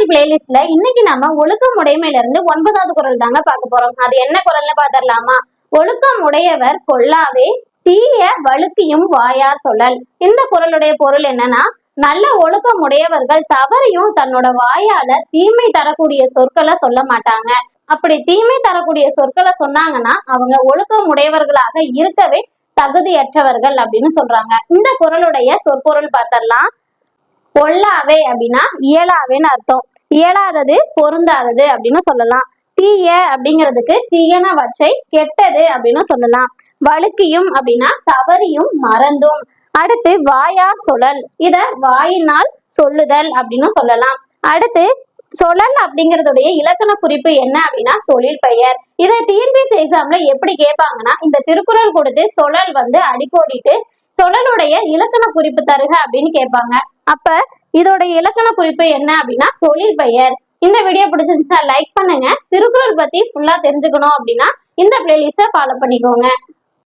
குரல் பிளேலிஸ்ட்ல இன்னைக்கு நாம ஒழுக்கம் உடைமையில இருந்து ஒன்பதாவது குரல் தாங்க பார்க்க போறோம். அது என்ன குறள்னு பாத்திரலாமா ஒழுக்கம் உடையவர் கொல்லாவே தீய வழுக்கியும் வாயார் சொல்லல் இந்த குரலுடைய பொருள் என்னன்னா நல்ல ஒழுக்கம் உடையவர்கள் தவறையும் தன்னோட வாயால தீமை தரக்கூடிய சொற்களை சொல்ல மாட்டாங்க. அப்படி தீமை தரக்கூடிய சொற்களை சொன்னாங்கன்னா அவங்க ஒழுக்கம் உடையவர்களாக இருக்கவே தகுதியற்றவர்கள் அப்படின்னு சொல்றாங்க. இந்த குரலுடைய சொற்பொருள் பார்த்தரலாம் பொல்லாவே அப்படின்னா இயலாவேன்னு அர்த்தம். இயலாதது பொருந்தாதது அப்படின்னு சொல்லலாம். தீய அப்படிங்கிறதுக்கு தீயனவற்றை கெட்டது அப்படின்னு சொல்லலாம். வழுக்கியும் அப்படின்னா தவறியும் மறந்தும். அடுத்து வாயா சுழல். இத வாயினால் சொல்லுதல் அப்படின்னு சொல்லலாம். அடுத்து சொல்லல் அப்படிங்கறதுடைய இலக்கண குறிப்பு என்ன அப்படின்னா தொழில் பெயர். இதை டிஎன்பிஎஸ் எக்ஸாம்ல எப்படி கேட்பாங்கன்னா இந்த திருக்குறள் கொடுத்து சொல்லல் வந்து அடிக்கோடிட்டு சொல்லலுடைய இலக்கண குறிப்பு தருக அப்படின்னு கேட்பாங்க. அப்ப இதோட இலக்கண குறிப்பு என்ன அப்படின்னா தொழில் பெயர். இந்த வீடியோ பிடிச்சிருந்துச்சா லைக் பண்ணுங்க. திருக்குறள் பத்தி ஃபுல்லா தெரிஞ்சுக்கணும் அப்படின்னா இந்த பிளேலிஸ்ட ஃபாலோ பண்ணிக்கோங்க.